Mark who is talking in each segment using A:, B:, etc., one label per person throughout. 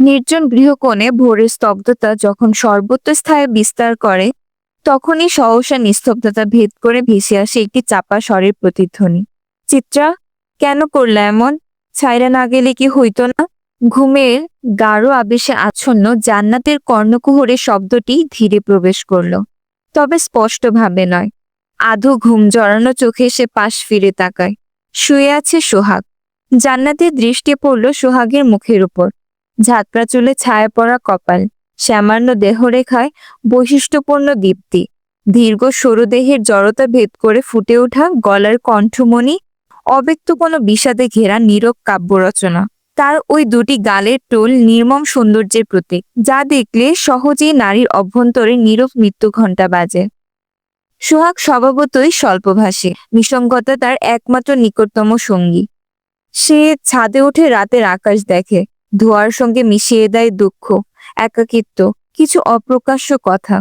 A: নির্জন গৃহকোণে ভোরের স্তব্ধতা যখন সর্বত্র স্থায়ী বিস্তার করে, তখনই সহসা নিস্তব্ধতা ভেদ করে ভেসে আসে একটি চাপা স্বরের প্রতিধ্বনি। চিত্রা, কেন করলা এমন? ছাইরা না গেলে কি হইতো না? ঘুমের গাঢ় আবেশে আচ্ছন্ন জান্নাতের কর্ণকুহরে শব্দটি ধীরে প্রবেশ করল। তবে স্পষ্টভাবে নয়। আধো ঘুম জড়ানো চোখে সে পাশ ফিরে তাকায়। শুয়ে আছে সোহাগ। জান্নাতের দৃষ্টি পড়ল সোহাগের মুখের উপর। ঝাঁকড়া চুলে ছায়া পড়া কপাল শ্যামান্য দেহরেখায় বৈশিষ্ট্যপূর্ণ দীপ্তি, দীর্ঘ সরু দেহের জড়তা ভেদ করে ফুটে ওঠা গলার কণ্ঠমণি, অব্যক্ত কোনো বিষাদে ঘেরা নীরব কাব্য রচনা তার ওই দুটি গালের টোল নির্মম সৌন্দর্যের প্রতীক, যা দেখলে সহজেই নারীর অভ্যন্তরে নীরব মৃত্যু ঘণ্টা বাজে। সোহাগ স্বভাবতই স্বল্পভাষী, নিসঙ্গতা তার একমাত্র নিকটতম সঙ্গী। সে ছাদে উঠে রাতের আকাশ দেখে ধোয়ার সঙ্গে মিশিয়ে দেয় দুঃখ, একাকিত্ব, কিছু অপ্রকাশ্য কথা।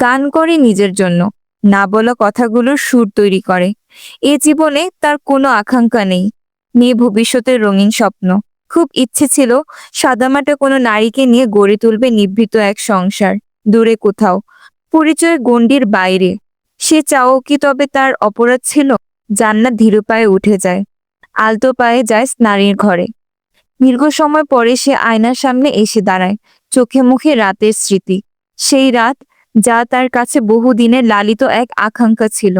A: গান করে নিজের জন্য, না বলা কথাগুলোর সুর তৈরি করে। এ জীবনে তার কোনো আকাঙ্ক্ষা নেই। নেই ভবিষ্যতের রঙিন স্বপ্ন। খুব ইচ্ছে ছিল সাদামাটা কোনো নারীকে নিয়ে গড়ে তুলবে নিভৃত এক সংসার, দূরে কোথাও। পরিচয় গণ্ডির বাইরে। সে চাও কি তবে তার অপরাধ ছিল? জান্নাত ধীর পায়ে উঠে যায়। আলতো পায়ে যায় নারীর ঘরে। দীর্ঘ সময় পরে সে আয়নার সামনে এসে দাঁড়ায়, চোখে মুখে রাতের স্মৃতি। সেই রাত, যা তার কাছে বহুদিনের লালিত এক আকাঙ্ক্ষা ছিল।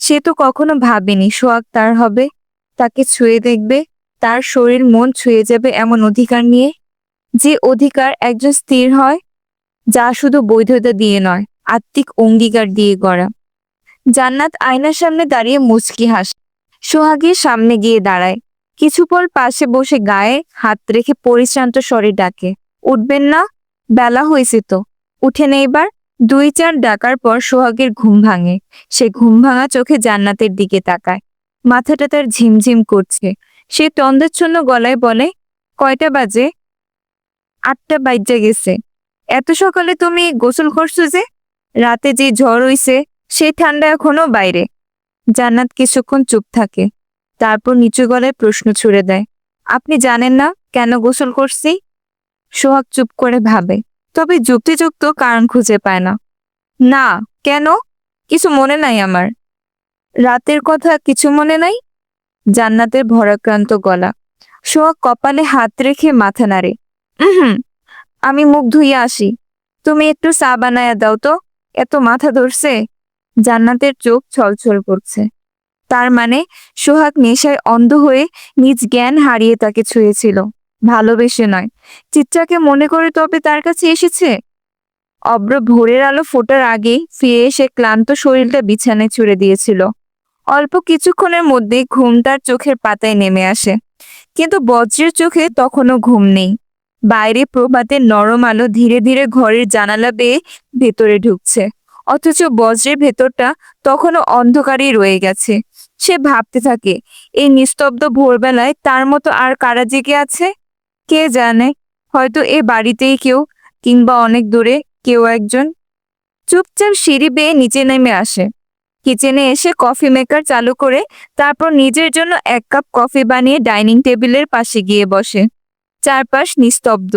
A: সে তো কখনো ভাবেনি, সোয়াগ তার হবে, তাকে ছুঁয়ে দেখবে, তার শরীর মন ছুঁয়ে যাবে এমন অধিকার নিয়ে। যে অধিকার একজন স্থির হয়, যা শুধু বৈধতা দিয়ে নয়, আত্মিক অঙ্গীকার দিয়ে গড়া। জান্নাত আয়নার সামনে দাঁড়িয়ে মুচকি হাস। সোহাগের সামনে গিয়ে দাঁড়ায়। কিছু পর পাশে বসে গায়ে হাত রেখে পরিশ্রান্ত স্বরে ডাকে। উঠবেন না, বেলা হয়েছে তো। উঠে এবার। দুই চার ডাকার পর সোহাগের ঘুম ভাঙে। সে ঘুম ভাঙা চোখে জান্নাতের দিকে তাকায়। মাথাটা তার ঝিমঝিম করছে। সে তন্দ্রাচ্ছন্ন গলায় বলে, কয়টা বাজে? আটটা বাইজা গেছে। এত সকালে তুমি গোসল করছ যে? রাতে যে ঝড় হইছে সেই ঠান্ডা এখনও বাইরে। জান্নাত কিছুক্ষণ চুপ থাকে। তারপর নিচু গলায় প্রশ্ন ছুড়ে দেয়। আপনি জানেন না কেন গোসল করছি? সোহাগ চুপ করে ভাবে। তবে যুক্তিযুক্ত কারণ খুঁজে পায় না। না, কেন? কিছু মনে নাই আমার। রাতের কথা কিছু মনে নাই? জান্নাতের ভরাক্রান্ত গলা। সোহাগ কপালে হাত রেখে মাথা নাড়ে। হুম আমি মুখ ধুইয়া আসি। তুমি একটু চা বানায়া দাও তো, এত মাথা ধরছে। জান্নাতের চোখ ছলছল করছে। তার মানে সোহাগ নেশায় অন্ধ হয়ে নিজ জ্ঞান হারিয়ে তাকে ছুঁয়েছিল। ভালোবেসে নয়। চিত্রাকে মনে করে তবে তার কাছে এসেছে? অব্র ভোরের আলো ফোটার আগেই ফিরে এসে ক্লান্ত শরীরটা বিছানায় ছুড়ে দিয়েছিল। অল্প কিছুক্ষণের মধ্যেই ঘুম তার চোখের পাতায় নেমে আসে। কিন্তু বজ্রের চোখে তখনও ঘুম নেই। বাইরে প্রভাতের নরম আলো ধীরে ধীরে ঘরের জানালা বেয়ে ভেতরে ঢুকছে। অথচ বজ্রের ভেতরটা তখনও অন্ধকারেই রয়ে গেছে। সে ভাবতে থাকে, এই নিস্তব্ধ ভোরবেলায় তার মতো আর কারা জেগে আছে? কে জানে, হয়তো এ বাড়িতেই কেউ কিংবা অনেক দূরে কেউ একজন। চুপচাপ সিঁড়ি বেয়ে নিচে নেমে আসে। কিচেনে এসে কফি মেকার চালু করে তারপর নিজের জন্য এক কাপ কফি বানিয়ে ডাইনিং টেবিলের পাশে গিয়ে বসে। চারপাশ নিস্তব্ধ।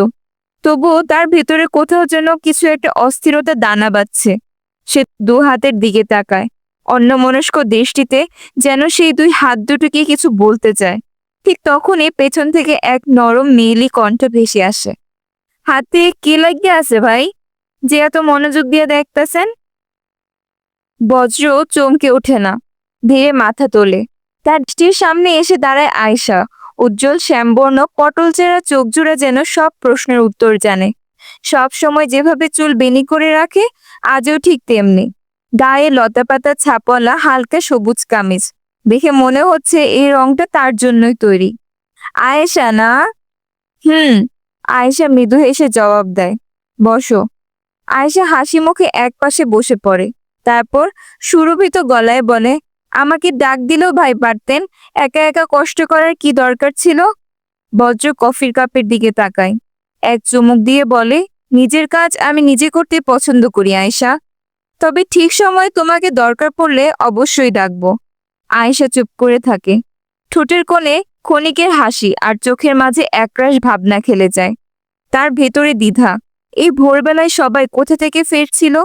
A: তবুও তার ভেতরে কোথাও যেন কিছু একটা অস্থিরতা দানা বাচ্ছে সে দু হাতের দিকে তাকায়। অন্যমনস্ক দৃষ্টিতে যেন সেই দুই হাত দুটোকে কিছু বলতে চায়। ঠিক তখনই পেছন থেকে এক নরম মেয়েলি কণ্ঠ ভেসে আসে। হাতে কে লাগিয়ে আছে ভাই? যে এত মনোযোগ দিয়ে দেখতেছেন? বজ্র চমকে ওঠে না, ধীরে মাথা তোলে। তার দৃষ্টির সামনে এসে দাঁড়ায় আয়শা, উজ্জ্বল, শ্যামবর্ণ, পটল চেরা চোখ জোড়া যেন সব প্রশ্নের উত্তর জানে। সব সময় যেভাবে চুল বেনি করে রাখে, আজও ঠিক তেমনি। গায়ে লতাপাতা ছাপওয়ালা হালকা সবুজ কামিজ। দেখে মনে হচ্ছে এই রংটা তার জন্যই তৈরি। আয়েশা, না? হুম, আয়েশা মৃদু হেসে জবাব দেয়। বসো। আয়েশা হাসি মুখে এক পাশে বসে পড়ে। তারপর সুরভিত গলায় বলে, আমাকে ডাক দিলেও ভাই পারতেন, একা একা কষ্ট করার কি দরকার ছিল? বজ্র কফির কাপের দিকে তাকায়। এক চুমুক দিয়ে বলে, নিজের কাজ আমি নিজে করতে পছন্দ করি, আয়েশা। তবে ঠিক সময় তোমাকে দরকার পড়লে অবশ্যই ডাকবো। আয়েশা চুপ করে থাকে। ঠোঁটের কোণে ক্ষণিকের হাসি আর চোখের মাঝে একরাশ ভাবনা খেলে যায়। তার ভেতরে দ্বিধা। এই ভোরবেলায় সবাই কোথা থেকে ফিরছিল?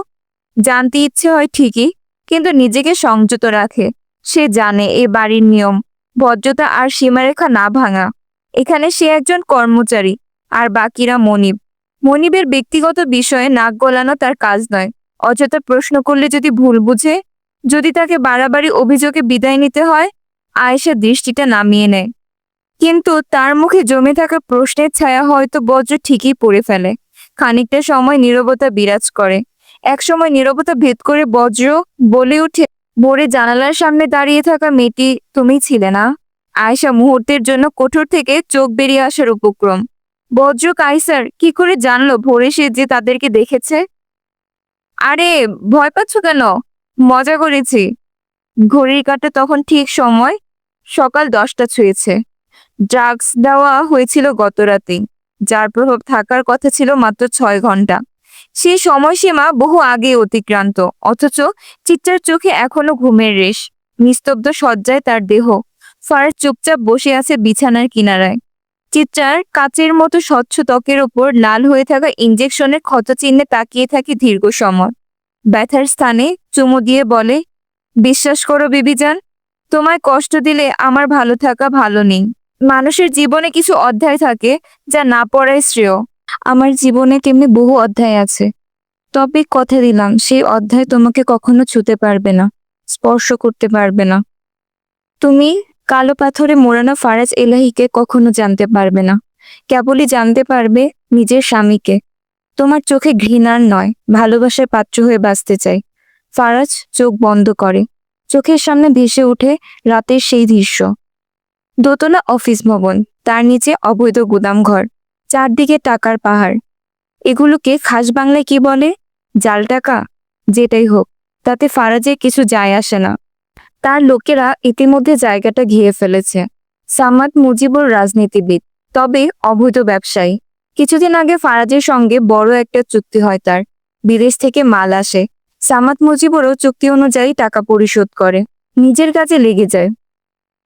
A: জানতে ইচ্ছে হয় ঠিকই, কিন্তু নিজেকে সংযত রাখে। সে জানে এ বাড়ির নিয়ম। ভদ্রতা আর সীমারেখা না ভাঙা। এখানে সে একজন কর্মচারী, আর বাকিরা মনিব। মনিবের ব্যক্তিগত বিষয়ে নাক গলানো তার কাজ নয়। অযথা প্রশ্ন করলে যদি ভুল বুঝে, যদি তাকে বাড়াবাড়ি অভিযোগে বিদায় নিতে হয়, আয়েশা দৃষ্টিটা নামিয়ে নেয়। কিন্তু তার মুখে জমে থাকা প্রশ্নের ছায়া হয়তো বজ্র ঠিকই পড়ে ফেলে। খানিকটা সময় নীরবতা বিরাজ করে। এক সময় নীরবতা ভেদ করে বজ্র বলে উঠে ভোরে জানালার সামনে দাঁড়িয়ে থাকা মেয়েটি তুমি ছিলে না? আয়েশা মুহূর্তের জন্য কোঠর থেকে চোখ বেরিয়ে আসার উপক্রম। বজ্র, কাইসার, কি করে জানলো ভোরে সে যে তাদেরকে দেখেছে? আরে, ভয় পাচ্ছ কেন? মজা করেছি। ঘড়ির কাটা তখন ঠিক সময় সকাল দশটা ছুঁয়েছে। ড্রাগস দেওয়া হয়েছিল গত রাতেই যার প্রভাব থাকার কথা ছিল মাত্র ছয় ঘণ্টা। সেই সময়সীমা বহু আগে অতিক্রান্ত, অথচ চিত্রার চোখে এখনও ঘুমের রেশ, নিস্তব্ধ সজ্জায় তার দেহ। ফার চুপচাপ বসে আছে বিছানার কিনারায়। চিত্রার কাচের মতো স্বচ্ছ ত্বকের ওপর লাল হয়ে থাকা ইঞ্জেকশনের ক্ষত চিহ্নে তাকিয়ে থাকে দীর্ঘ সময় ব্যথার স্থানে চুমু দিয়ে বলে, বিশ্বাস করো বিবিজান, তোমায় কষ্ট দিলে আমার ভালো থাকা ভালো নেই। মানুষের জীবনে কিছু অধ্যায় থাকে যা না পড়ায় শ্রেয়। আমার জীবনে তেমনি বহু অধ্যায় আছে। তবে কথা দিলাম, সেই অধ্যায় তোমাকে কখনো ছুতে পারবে না, স্পর্শ করতে পারবে না। তুমি কালো পাথরে মোড়ানো ফারাজ এলাহিকে কখনো জানতে পারবে না। কেবলই জানতে পারবে নিজের স্বামীকে। তোমার চোখে ঘৃণার নয়, ভালোবাসার পাত্র হয়ে বাঁচতে চাই। ফারাজ চোখ বন্ধ করে। চোখের সামনে ভেসে ওঠে রাতের সেই দৃশ্য। দোতলা অফিস ভবন, তার নিচে অবৈধ গুদাম ঘর, চারদিকে টাকার পাহাড়। এগুলোকে খাস বাংলায় কি বলে? জাল টাকা? যেটাই হোক, তাতে ফারাজের কিছু যায় আসে না। তার লোকেরা ইতিমধ্যে জায়গাটা ঘিরে ফেলেছে। সামাদ মুজিবুর রাজনীতিবিদ, তবে অবৈধ ব্যবসায়ী। কিছুদিন আগে ফারাজের সঙ্গে বড় একটা চুক্তি হয় তার। বিদেশ থেকে মাল আসে। সামাদ মুজিবুরও চুক্তি অনুযায়ী টাকা পরিশোধ করে। নিজের কাজে লেগে যায়।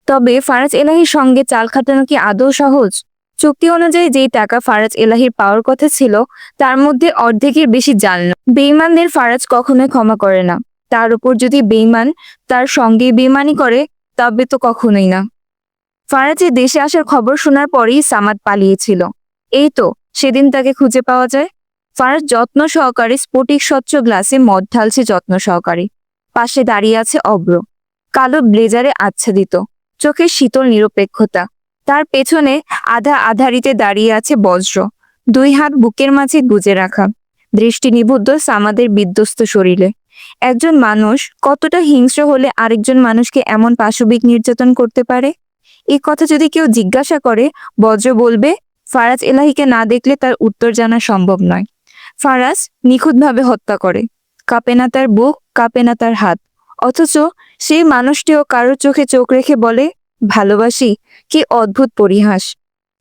A: তবে ফারাজ এলাহির সঙ্গে চাল খাটানো কি আদৌ সহজ? চুক্তি অনুযায়ী যেই টাকা ফারাজ এলাহির পাওয়ার কথা ছিল, তার মধ্যে অর্ধেকের বেশি জাল না বেইমানদের ফারাজ কখনোই ক্ষমা করে না। তার উপর যদি বেইমান তার সঙ্গে বেইমানি করে, তবে তো কখনোই না। ফারাজের দেশে আসার খবর শোনার পরেই সামাদ পালিয়েছিল। এই তো, সেদিন তাকে খুঁজে পাওয়া যায়। ফারাজ যত্ন সহকারে স্ফটিক স্বচ্ছ গ্লাসে মদ ঢালছে যত্ন সহকারে। পাশে দাঁড়িয়ে আছে অব্র। কালো ব্লেজারে আচ্ছাদিত। চোখের শীতল নিরপেক্ষতা। তার পেছনে আধা আধারিতে দাঁড়িয়ে আছে বজ্র। দুই হাত বুকের মাঝে গুজে রাখা। দৃষ্টি নিবুদ্ধ সামাদের বিধ্বস্ত শরীরে। একজন মানুষ কতটা হিংস্র হলে আরেকজন মানুষকে এমন পাশবিক নির্যাতন করতে পারে? এই কথা যদি কেউ জিজ্ঞাসা করে, বজ্র বলবে, ফারাজ এলাহিকে না দেখলে তার উত্তর জানা সম্ভব নয়। ফারাজ নিখুঁতভাবে হত্যা করে। কাঁপে না তার বুক, কাঁপে না তার হাত। অথচ সেই মানুষটিও কারোর চোখে চোখ রেখে বলে, ভালোবাসি, কি অদ্ভুত পরিহাস।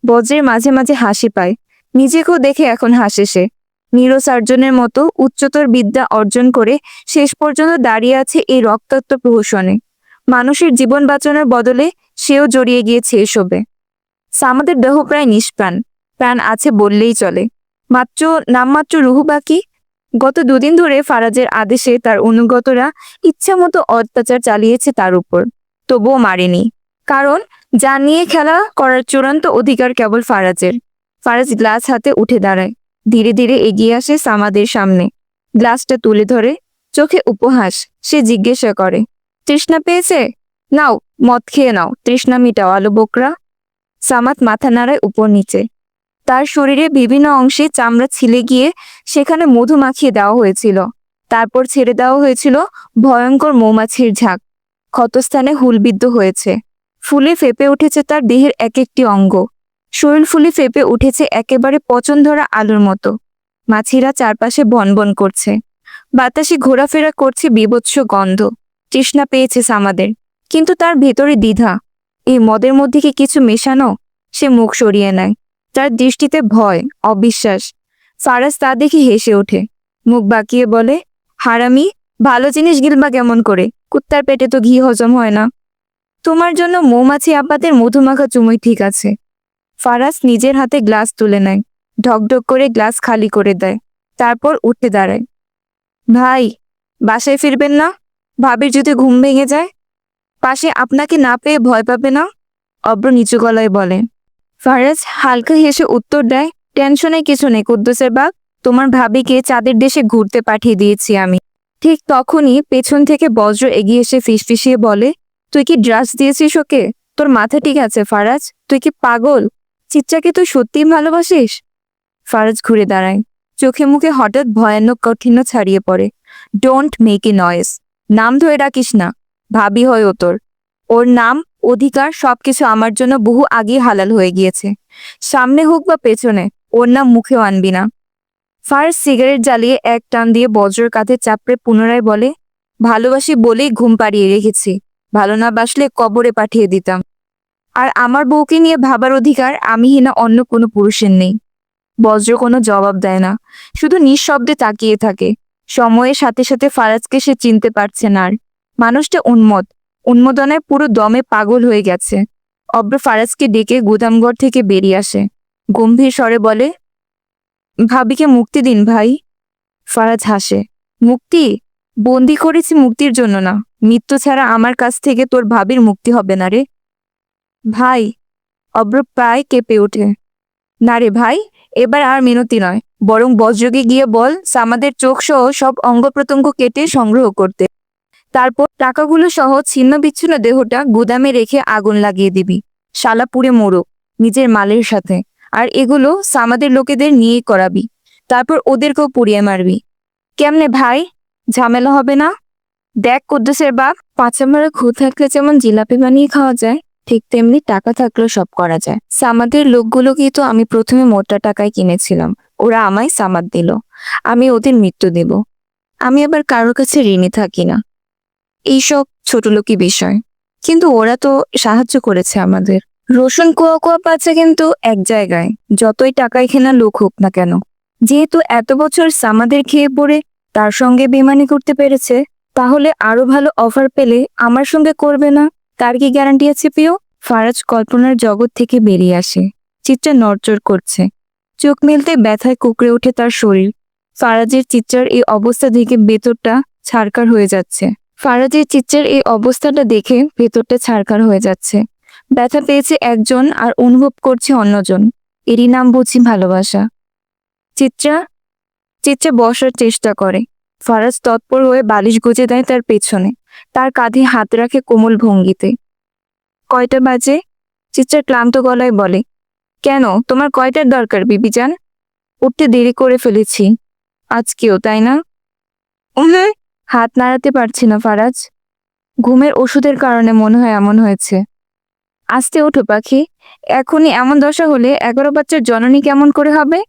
A: বজ্রের মাঝে মাঝে হাসি পায়। নিজেকেও দেখে এখন হাসে সে। নিরসার্জনের মতো উচ্চতর বিদ্যা অর্জন করে শেষ পর্যন্ত দাঁড়িয়ে আছে এই রক্তাক্ত প্রহসনে মানুষের জীবন বাঁচানোর বদলে সেও জড়িয়ে গিয়েছে এসবে। সামাদের দেহ প্রায় নিষ্প্রাণ, প্রাণ আছে বললেই চলে। মাত্র, নামমাত্র রুহু বাকি? গত দুদিন ধরে ফারাজের আদেশে তার অনুগতরা ইচ্ছামতো অত্যাচার চালিয়েছে তার উপর। তবুও মারেনি। কারণ যা নিয়ে খেলা করার চূড়ান্ত অধিকার কেবল ফারাজের। ফারাজ গ্লাস হাতে উঠে দাঁড়ায়। ধীরে ধীরে এগিয়ে আসে সামাদের সামনে। গ্লাসটা তুলে ধরে চোখে উপহাস, সে জিজ্ঞাসা করে, তৃষ্ণা পেয়েছে? নাও, মদ খেয়ে নাও, তৃষ্ণা মিটাও আলো বোকরা। সামাদ মাথা নাড়ায় উপর নিচে। তার শরীরে বিভিন্ন অংশে চামড়া ছিলে গিয়ে সেখানে মধু মাখিয়ে দেওয়া হয়েছিল। তারপর ছেড়ে দেওয়া হয়েছিল ভয়ঙ্কর মৌমাছির ঝাঁক। ক্ষতস্থানে হুলবিদ্ধ হয়েছে। ফুলে ফেপে উঠেছে তার দেহের এক একটি অঙ্গ। শরীর ফুলে ফেপে উঠেছে একেবারে পচন ধরা আলুর মতো। মাছিরা চারপাশে বনবন করছে। বাতাসে ঘোরাফেরা করছে বিভৎস গন্ধ। তৃষ্ণা পেয়েছে সামাদের। কিন্তু তার ভেতরে দ্বিধা। এই মদের মধ্যে কি কিছু মেশানো? সে মুখ সরিয়ে নেয়। তার দৃষ্টিতে ভয়, অবিশ্বাস। ফারাজ তা দেখে হেসে ওঠে। মুখ বাঁকিয়ে বলে, হারামি, ভালো জিনিস গিলবা কেমন করে? কুত্তার পেটে তো ঘি হজম হয় না। তোমার জন্য মৌমাছি আপাতের মধুমাখা চুমুই ঠিক আছে। ফারাজ নিজের হাতে গ্লাস তুলে নেয়, ঢকঢক করে গ্লাস খালি করে দেয়, তারপর উঠে দাঁড়ায়। ভাই, বাসায় ফিরবেন না? ভাবির যদি ঘুম ভেঙে যায়? পাশে আপনাকে না পেয়ে ভয় পাবে না? অব্র নিচু গলায় বলে। ফারাজ হালকা হেসে উত্তর দেয় টেনশনে কিছু নেই, কুদ্দুসের বাপ, তোমার ভাবিকে চাঁদের দেশে ঘুরতে পাঠিয়ে দিয়েছি আমি। ঠিক তখনই পেছন থেকে বজ্র এগিয়ে এসে ফিসফিসিয়ে বলে, তুই কি ড্রাস দিয়েছিস ওকে? তোর মাথা ঠিক আছে, ফারাজ? তুই কি পাগল? চিত্রাকে তুই সত্যিই ভালোবাসিস? ফারাজ ঘুরে দাঁড়ায়। চোখে মুখে হঠাৎ ভয়ানক কঠিন্য ছাড়িয়ে পড়ে। ডোন্ট মেক এ নয়েস নাম ধরে ডাকিস না। ভাবি হয় ও তোর। ওর নাম, অধিকার সবকিছু আমার জন্য বহু আগেই হালাল হয়ে গিয়েছে। সামনে হোক বা পেছনে, ওর নাম মুখেও আনবি না। ফার্স্ট সিগারেট জ্বালিয়ে এক টান দিয়ে বজ্রের কাঁধে চাপড়ে পুনরায় বলে, ভালোবাসি বলেই ঘুম পাড়িয়ে রেখেছি। ভালো না বাসলে কবরে পাঠিয়ে দিতাম। আর আমার বউকে নিয়ে ভাবার অধিকার আমিহীনা অন্য কোনো পুরুষের নেই। বজ্র কোনো জবাব দেয় না। শুধু নিঃশব্দে তাকিয়ে থাকে। সময়ের সাথে সাথে ফারাজকে সে চিনতে পারছে না আর। মানুষটা উন্মত উন্মোদনায় পুরো দমে পাগল হয়ে গেছে। অব্র ফারাজকে ডেকে গুদামঘর থেকে বেরিয়ে আসে। গম্ভীর স্বরে বলে, ভাবিকে মুক্তি দিন ভাই। ফারাজ হাসে, মুক্তি? বন্দি করেছি মুক্তির জন্য না। মৃত্যু ছাড়া আমার কাছ থেকে তোর ভাবির মুক্তি হবে না রে। ভাই, অব্র প্রায় কেঁপে ওঠে। না রে ভাই, এবার আর মিনতি নয়। বরং বজ্রগে গিয়ে বল, সামাদের চোখ সহ সব অঙ্গ প্রত্যঙ্গ কেটে সংগ্রহ করতে। তারপর টাকাগুলো সহ ছিন্ন বিচ্ছিন্ন দেহটা গুদামে রেখে আগুন লাগিয়ে দিবি। শালা পুড়ে মোড়ো নিজের মালের সাথে। আর এগুলো সামাদের লোকেদের নিয়ে করাবি। তারপর ওদেরকেও পুড়িয়ে মারবি। কেমনে ভাই, ঝামেলা হবে না? দেখ কুদ্দুসের বাপ, পাঁচামারা খু থাকলে যেমন জিলাপি বানিয়ে খাওয়া যায় ঠিক তেমনি টাকা থাকলেও সব করা যায়। সামাদের লোকগুলোকেই তো আমি প্রথমে মোটা টাকায় কিনেছিলাম। ওরা আমায় সামাদ দিল। আমি ওদের মৃত্যু দেব। আমি আবার কারোর কাছে ঋণে থাকি না। এইসব ছোটলোকি বিষয়। কিন্তু ওরা তো সাহায্য করেছে আমাদের। রসুন কোয়া কোয়া পাচ্ছে কিন্তু এক জায়গায়। যতই টাকায় কেনা লোক হোক না কেন। যেহেতু এত বছর সামাদের খেয়ে পড়ে তার সঙ্গে বেমানি করতে পেরেছে, তাহলে আরও ভালো অফার পেলে আমার সঙ্গে করবে না? তার কি গ্যারান্টি আছে প্রিয়? ফারাজ কল্পনার জগৎ থেকে বেরিয়ে আসে। চিত্রা নড়চড় করছে। চোখ মেলতে ব্যথায় কুকড়ে ওঠে তার শরীর। ফারাজের চিত্রার এই অবস্থা দেখে ভেতরটা ছাড়কার হয়ে যাচ্ছে। ফারাজের চিত্রার এই অবস্থাটা দেখে ভেতরটা ছাড়কার হয়ে যাচ্ছে। ব্যথা পেয়েছে একজন আর অনুভব করছে অন্যজন। এরই নাম বুঝি ভালোবাসা। চিত্রা চিত্রা বসার চেষ্টা করে। ফারাজ তৎপর হয়ে বালিশ গুজে দেয় তার পেছনে। তার কাঁধে হাত রাখে কোমল ভঙ্গিতে। কয়টা বাজে? চিত্রা ক্লান্ত গলায় বলে। কেন? তোমার কয়টার দরকার, বিবিজান? উঠতে দেরি করে ফেলেছি। আজকেও, তাই না? হাত নাড়াতে পারছি না ফারাজ। ঘুমের ওষুধের কারণে মনে হয় এমন হয়েছে। আস্তে ওঠো, পাখি। এখনই এমন দশা হলে এগারো বাচ্চার জননী কেমন করে হবে?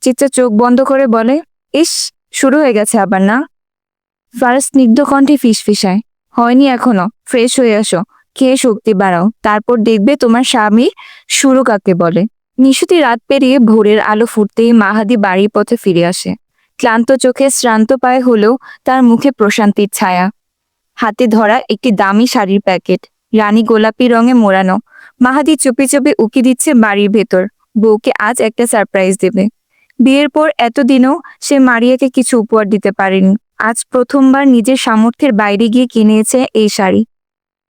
A: চিত্রা চোখ বন্ধ করে বলে, ইস, শুরু হয়ে গেছে আবার, না? ফারাজ স্নিগ্ধ কণ্ঠে ফিসফিসায়, হয়নি এখনও ফ্রেশ হয়ে আসো খেয়ে শক্তি বাড়াও, তারপর দেখবে তোমার স্বামী শুরু কাকে বলে। নিশুতি রাত পেরিয়ে ভোরের আলো ফুটতেই মাহাদি বাড়ির পথে ফিরে আসে। ক্লান্ত চোখে শ্রান্ত পায়ে হলেও তার মুখে প্রশান্তির ছায়া। হাতে ধরা একটি দামি শাড়ির প্যাকেট, রানী গোলাপি রঙে মোড়ানো, মাহাদি চুপি চুপি উকি দিচ্ছে বাড়ির ভেতর, বউকে আজ একটা সারপ্রাইজ দেবে। বিয়ের পর এতদিনও সে মারিয়াকে কিছু উপহার দিতে পারেনি। আজ প্রথমবার নিজের সামর্থ্যের বাইরে গিয়ে কিনেছে এই শাড়ি।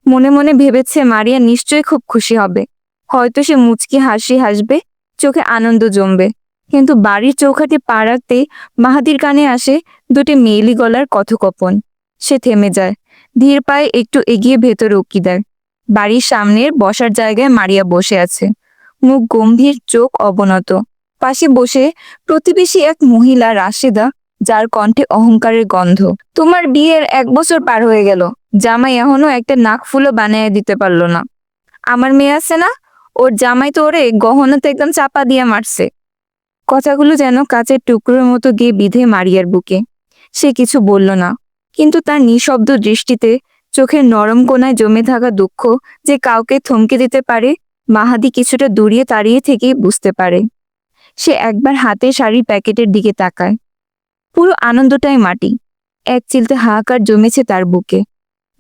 A: মনে মনে ভেবেছে মারিয়া নিশ্চয়ই খুব খুশি হবে। হয়তো সে মুচকি হাসি হাসবে, চোখে আনন্দ জমবে। কিন্তু বাড়ির চৌখাটে পা রাখতেই মাহাদির কানে আসে দুটি মেয়েলি গলার কথোপকথন সে থেমে যায়, ধীর পায়ে একটু এগিয়ে ভেতরে উকি দেয়। বাড়ির সামনের বসার জায়গায় মারিয়া বসে আছে। মুখ গম্ভীর, চোখ অবনত। পাশে বসে প্রতিবেশী এক মহিলা রাশেদা যার কণ্ঠে অহংকারের গন্ধ। তোমার বিয়ের এক বছর পার হয়ে গেল। জামাই এখনও একটা নাক ফুলও বানিয়ে দিতে পারল না। আমার মেয়ে আছে না? ওর জামাই তো ওরে গহনাতে একদম চাপা দিয়ে মারছে। কথাগুলো যেন কাচের টুকরোর মতো গিয়ে বিধে মারিয়ার বুকে। সে কিছু বলল না। কিন্তু তার নিঃশব্দ দৃষ্টিতে চোখের নরম কোনায় জমে থাকা দুঃখ যে কাউকে থমকে দিতে পারে, মাহাদি কিছুটা দূরিয়ে তাড়িয়ে থেকেই বুঝতে পারে। সে একবার হাতে শাড়ির প্যাকেটের দিকে তাকায়। পুরো আনন্দটাই মাটি। এক চিলতে হাহাকার জমেছে তার বুকে।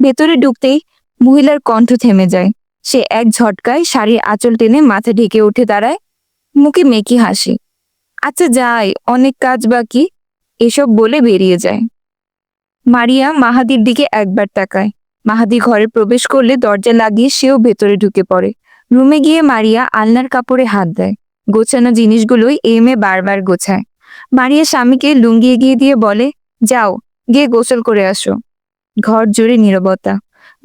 A: ভেতরে ঢুকতেই মহিলার কণ্ঠ থেমে যায়। সে এক ঝটকায় শাড়ির আঁচল টেনে মাথা ঢেকে উঠে দাঁড়ায়। মুখে মেকি হাসি। আচ্ছা যাই, অনেক কাজ বাকি। এসব বলে বেরিয়ে যায়। মারিয়া মাহাদির দিকে একবার তাকায়। মাহাদি ঘরে প্রবেশ করলে দরজা লাগিয়ে সেও ভেতরে ঢুকে পড়ে। রুমে গিয়ে মারিয়া আলনার কাপড়ে হাত দেয়। গোছানো জিনিসগুলোই এম বারবার গোছায়। মারিয়া স্বামীকে লুঙ্গি এগিয়ে দিয়ে বলে, যাও, গিয়ে গোসল করে আসো। ঘর জুড়ে নীরবতা।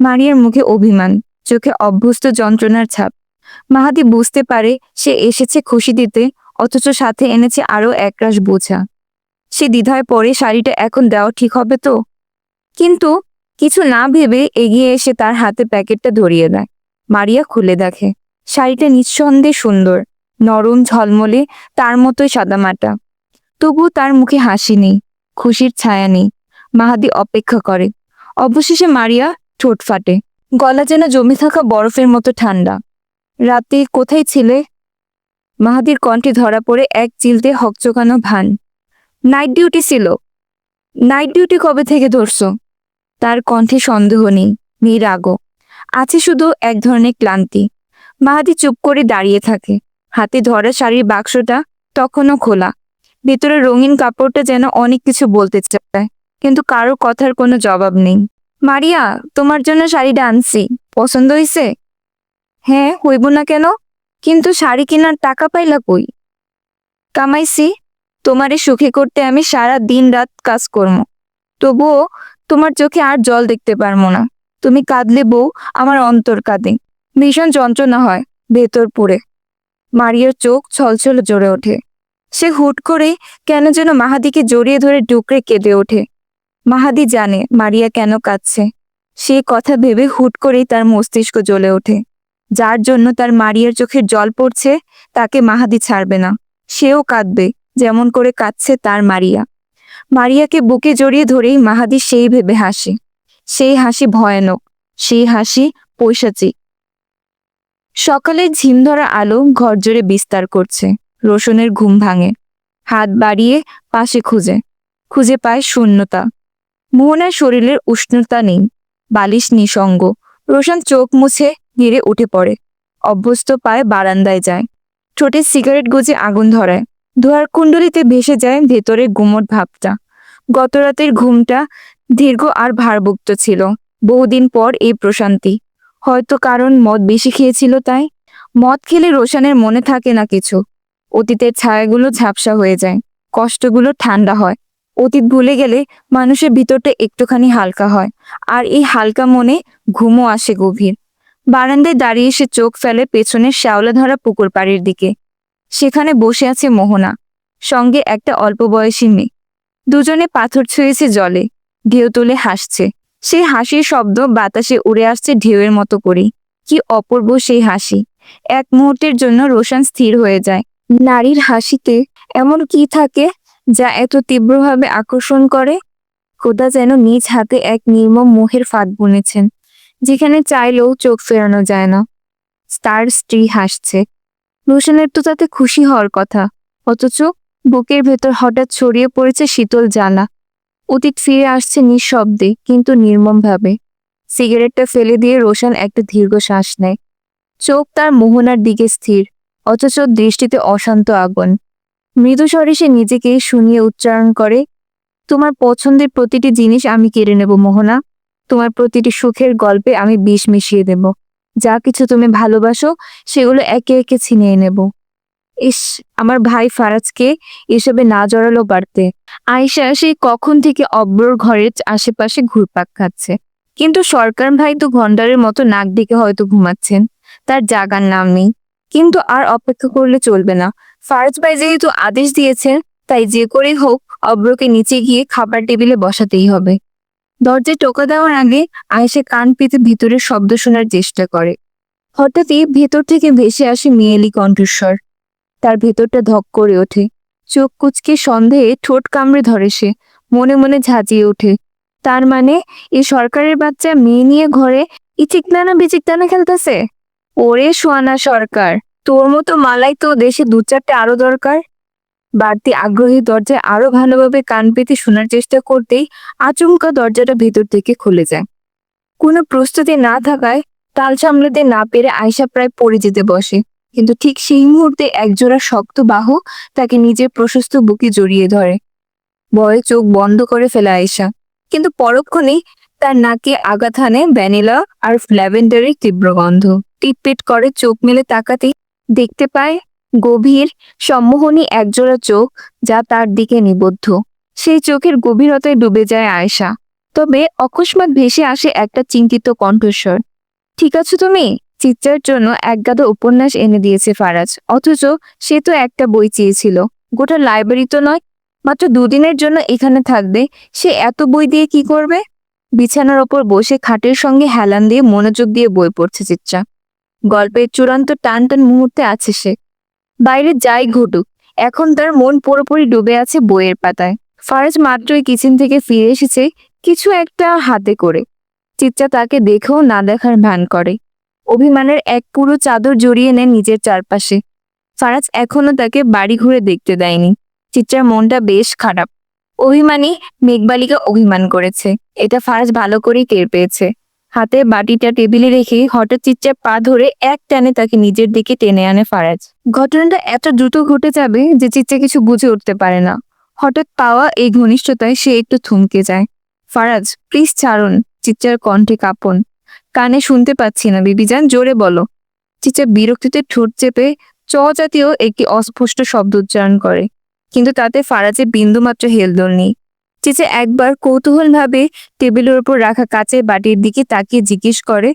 A: মারিয়ার মুখে অভিমান, চোখে অভ্যস্ত যন্ত্রণার ছাপ। মাহাদি বুঝতে পারে সে এসেছে খুশি দিতে, অথচ সাথে এনেছে আরও একরাশ বোঝা। সে দ্বিধায় পরে শাড়িটা এখন দেওয়া ঠিক হবে তো? কিন্তু কিছু না ভেবে এগিয়ে এসে তার হাতে প্যাকেটটা ধরিয়ে দেয়। মারিয়া খুলে দেখে, শাড়িটা নিঃসন্দেহে সুন্দর, নরম ঝলমলে, তার মতোই সাদামাটা। তবু তার মুখে হাসি নেই, খুশির ছায়া নেই। মাহাদি অপেক্ষা করে। অবশেষে মারিয়া ঠোঁট ফাটে। গলা যেন জমে থাকা বরফের মতো ঠান্ডা। রাতে কোথায় ছিলে? মাহাদির কণ্ঠে ধরা পড়ে এক চিলতে হকচকানো ভান। নাইট ডিউটি ছিল। নাইট ডিউটি কবে থেকে ধরছো? তার কণ্ঠে সন্দেহ নেই রাগও আছে শুধু এক ধরনের ক্লান্তি। মাহাদি চুপ করে দাঁড়িয়ে থাকে। হাতে ধরা শাড়ির বাক্সটা তখনও খোলা। ভেতরে রঙিন কাপড়টা যেন অনেক কিছু বলতে চায়, কিন্তু কারও কথার কোনো জবাব নেই। মারিয়া, তোমার জন্য শাড়িটা আনছি। পছন্দ হয়েছে হ্যাঁ হইব না কেন? কিন্তু শাড়ি কেনার টাকা পাইলা কই? কামাইছি। তোমারে সুখী করতে আমি সারা দিন রাত কাজ করব। তবুও তোমার চোখে আর জল দেখতে পারব না। তুমি কাঁদলে বউ আমার অন্তর কাঁদে। ভীষণ যন্ত্রণা হয় ভেতর পুড়ে মারিয়ার চোখ ছলছল জ্বরে ওঠে। সে হুট করে কেন যেন মাহাদিকে জড়িয়ে ধরে ডুকরে কেঁদে ওঠে। মাহাদি জানে মারিয়া কেন কাঁদছে। সে কথা ভেবে হুট করেই তার মস্তিষ্ক জ্বলে ওঠে। যার জন্য তার মারিয়ার চোখের জল পড়ছে, তাকে মাহাদি ছাড়বে না। সেও কাঁদবে, যেমন করে কাঁদছে তার মারিয়া। মারিয়াকে বুকে জড়িয়ে ধরেই মাহাদি সেই ভেবে হাসে। সেই হাসি ভয়ানক, সেই হাসি পৈশাচিক। সকালের ঝিমধরা আলো ঘর জুড়ে বিস্তার করছে। রোশনের ঘুম ভাঙে। হাত বাড়িয়ে পাশে খুঁজে। খুঁজে পায় শূন্যতা। মোহনার শরীরের উষ্ণতা নেই। বালিশ নিসঙ্গ। রোশন চোখ মুছে ধীরে উঠে পড়ে। অভ্যস্ত পায়ে বারান্দায় যায়। ঠোঁটে সিগারেট গুজে আগুন ধরায়। ধোয়ার কুণ্ডলিতে ভেসে যায় ভেতরে গুমট ভাবটা। গত রাতের ঘুমটা দীর্ঘ আর ভারভুক্ত ছিল। বহুদিন পর এই প্রশান্তি। হয়তো কারণ মদ বেশি খেয়েছিল তাই। মদ খেলে রোশানের মনে থাকে না কিছু। অতীতের ছায়াগুলো ঝাপসা হয়ে যায়, কষ্টগুলো ঠান্ডা হয়। অতীত ভুলে গেলে মানুষের ভিতরটা একটুখানি হালকা হয়, আর এই হালকা মনে ঘুমও আসে গভীর। বারান্দায় দাঁড়িয়ে সে চোখ ফেলে পেছনের শ্যাওলা ধরা পুকুর পাড়ের দিকে। সেখানে বসে আছে মোহনা, সঙ্গে একটা অল্প বয়সী মেয়ে। দুজনে পাথর ছুঁয়েছে জলে, ঢেউ তুলে হাসছে। সেই হাসির শব্দ বাতাসে উড়ে আসছে ঢেউয়ের মতো করে কি অপূর্ব সেই হাসি। এক মুহূর্তের জন্য রোশন স্থির হয়ে যায়। নারীর হাসিতে এমন কি থাকে যা এত তীব্রভাবে আকর্ষণ করে? খোদা যেন নিজ হাতে এক নির্মম মোহের ফাঁদ বুনেছেন, যেখানে চাইলেও চোখ ফেরানো যায় না। তার স্ত্রী হাসছে। রোশনের তো তাতে খুশি হওয়ার কথা, অথচ বুকের ভেতর হঠাৎ ছড়িয়ে পড়েছে শীতল জ্বালা। অতীত ফিরে আসছে নিঃশব্দে, কিন্তু নির্মমভাবে। সিগারেটটা ফেলে দিয়ে রোশন একটা দীর্ঘ শ্বাস নেয়। চোখ তার মোহনার দিকে স্থির। অথচ দৃষ্টিতে অশান্ত আগুন। মৃদু স্বরে সে নিজেকে শুনিয়ে উচ্চারণ করে, তোমার পছন্দের প্রতিটি জিনিস আমি কেড়ে নেব মোহনা। তোমার প্রতিটি সুখের গল্পে আমি বিষ মিশিয়ে দেব। যা কিছু তুমি ভালোবাসো, সেগুলো একে একে ছিনিয়ে নেব। ইস, আমার ভাই ফারাজকে এসবে না জড়ালো বাড়তে। আয়সা সেই কখন থেকে অব্রর ঘরের আশেপাশে ঘুরপাক খাচ্ছে। কিন্তু সরকার ভাই তো ঘন্টারের মতো নাক ডেকে হয়তো ঘুমাচ্ছেন। তার জাগার নাম নেই। কিন্তু আর অপেক্ষা করলে চলবে না। ফারাজ ভাই যেহেতু আদেশ দিয়েছেন, তাই যে করে হোক, অব্রকে নিচে গিয়ে খাবার টেবিলে বসাতেই হবে। দরজায় টোকা দেওয়ার আগে আয়েশা কান পেতে ভিতরের শব্দ শোনার চেষ্টা করে। হঠাৎই ভেতর থেকে ভেসে আসে মেয়েলি কণ্ঠস্বর। তার ভেতরটা ধক করে ওঠে। চোখ কুচকে সন্দেহে ঠোঁট কামড়ে ধরে সে। মনে মনে ঝাঁজিয়ে ওঠে। তার মানে এই সরকারের বাচ্চা মেয়ে নিয়ে ঘরে ইচিকদানা বিচিকদানা খেলতেছে? ওরে সোয়ানা সরকার, তোর মতো মালাই তো দেশে দু চারটে আরও দরকার। বাড়তি আগ্রহী দরজায় আরও ভালোভাবে কান পেতে শোনার চেষ্টা করতেই আচমকা দরজাটা ভেতর থেকে খুলে যায়। কোনো প্রস্তুতি না থাকায় তাল সামলাতে না পেরে আয়সা প্রায় পড়ে যেতে বসে। কিন্তু ঠিক সেই মুহূর্তে একজোড়া শক্ত বাহু তাকে নিজের প্রশস্ত বুকে জড়িয়ে ধরে। ভয়ে চোখ বন্ধ করে ফেলে আয়সা কিন্তু পরক্ষণেই তার নাকে আঘাত হানে ভ্যানিলা আর ল্যাভেন্ডারের তীব্র গন্ধ। টিটপিট করে, চোখ মেলে তাকাতেই দেখতে পায় গভীর সম্মোহনী একজোড়া চোখ যা তার দিকে নিবদ্ধ। সেই চোখের গভীরতায় ডুবে যায় আয়েশা। তবে অকস্মাৎ ভেসে আসে একটা চিন্তিত কণ্ঠস্বর। ঠিক আছো তুমি? চিৎচার জন্য একগাদা উপন্যাস এনে দিয়েছে ফারাজ। অথচ সে তো একটা বই চেয়েছিল। গোটা লাইব্রেরি তো নয়। মাত্র দুদিনের জন্য এখানে থাকবে। সে এত বই দিয়ে কি করবে? বিছানার ওপর বসে খাটের সঙ্গে হেলান দিয়ে মনোযোগ দিয়ে বই পড়ছে চিত্রা। গল্পের চূড়ান্ত টান টান মুহূর্তে আছে সে। বাইরে যাই ঘটুক, এখন তার মন পুরোপুরি ডুবে আছে বইয়ের পাতায়। ফারাজ মাত্রই কিচেন থেকে ফিরে এসেছে কিছু একটা হাতে করে। চিত্রা তাকে দেখেও না দেখার ভান করে। অভিমানের এক পুরো চাদর জড়িয়ে নেয় নিজের চারপাশে। ফারাজ এখনও তাকে বাড়ি ঘুরে দেখতে দেয়নি। চিত্রার মনটা বেশ খারাপ। অভিমানী মেঘবালিকা অভিমান করেছে। এটা ফারাজ ভালো করেই টের পেয়েছে। হাতে বাটিটা টেবিলে রেখে হঠাৎ চিত্রার পা ধরে এক টানে তাকে নিজের দিকে টেনে আনে ফারাজ। ঘটনাটা এত দ্রুত ঘটে যাবে যে চিত্রা কিছু বুঝে উঠতে পারে না। হঠাৎ পাওয়া এই ঘনিষ্ঠতায় সে একটু থমকে যায়। ফারাজ, প্লিজ ছাড়ুন। চিচ্চার কণ্ঠে কাঁপন। কানে শুনতে পাচ্ছি না বিবিজান জোরে বলো। চিত্রা বিরক্তিতে ঠোঁট চেপে চ জাতীয় একটি অস্পষ্ট শব্দ উচ্চারণ করে। কিন্তু তাতে ফারাজে বিন্দুমাত্র হেলদোল নেই। চিচে একবার কৌতূহল ভাবে টেবিলের উপর রাখা কাচের বাটির দিকে তাকিয়ে জিজ্ঞেস করে,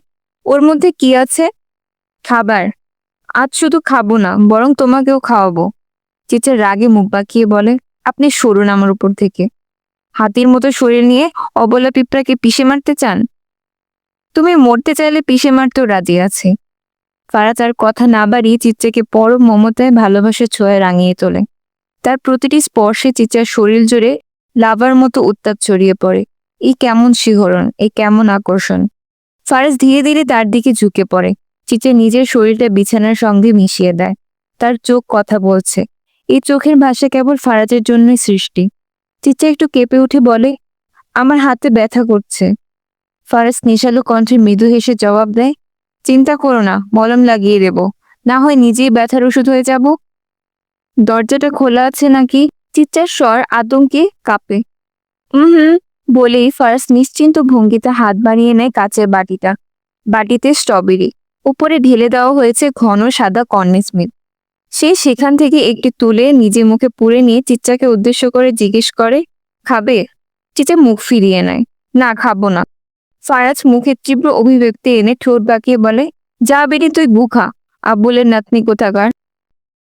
A: ওর মধ্যে কি আছে? খাবার। আজ শুধু খাব না, বরং তোমাকেও খাওয়াবো। চিচে রাগে মুখ বাঁকিয়ে বলে, আপনি সরুন আমার উপর থেকে। হাতির মতো শরীর নিয়ে অবলা পিঁপড়াকে পিষে মারতে চান? তুমি মরতে চাইলে পিষে মারতেও রাজি আছে। ফারাজ আর কথা না বাড়িয়ে চিত্রাকে পরম মমতায় ভালোবাসার ছোঁয়া রাঙিয়ে তোলে। তার প্রতিটি স্পর্শে চিচার শরীর জুড়ে লাভার মতো উত্তাপ ছড়িয়ে পড়ে। এই কেমন শিহরণ এই কেমন আকর্ষণ। ফারাজ ধীরে ধীরে তার দিকে ঝুঁকে পড়ে। চিত্রা নিজের শরীরটা বিছানার সঙ্গে মিশিয়ে দেয়। তার চোখ কথা বলছে। এই চোখের ভাষা কেবল ফারাজের জন্যই সৃষ্টি। চিচা একটু কেঁপে উঠে বলে, আমার হাতে ব্যথা করছে। ফারাজ নেশালো কণ্ঠে মৃদু হেসে জবাব দেয়, চিন্তা করো না, মলম লাগিয়ে দেব। না হয় নিজেই ব্যথার ওষুধ হয়ে যাব। দরজাটা খোলা আছে নাকি? চিৎচার স্বর আতঙ্কে কাঁপে। হুম, বলেই ফার্স্ট নিশ্চিন্ত ভঙ্গিতে হাত বাড়িয়ে নেয় কাচের বাটিটা। বাটিতে স্ট্রবেরি। উপরে ঢেলে দেওয়া হয়েছে ঘন সাদা কর্নেস মিল্ক সে সেখান থেকে একটি তুলে নিজে মুখে পুড়ে নিয়ে চিচ্চাকে উদ্দেশ্য করে জিজ্ঞেস করে, খাবে? চিচা মুখ ফিরিয়ে নেয়, না, খাব না। ফারাজ মুখে তীব্র অভিব্যক্তি এনে ঠোঁট বাঁকিয়ে বলে, যা বেরি তুই বুখা আব্বুলের নাতনি কোথাকার?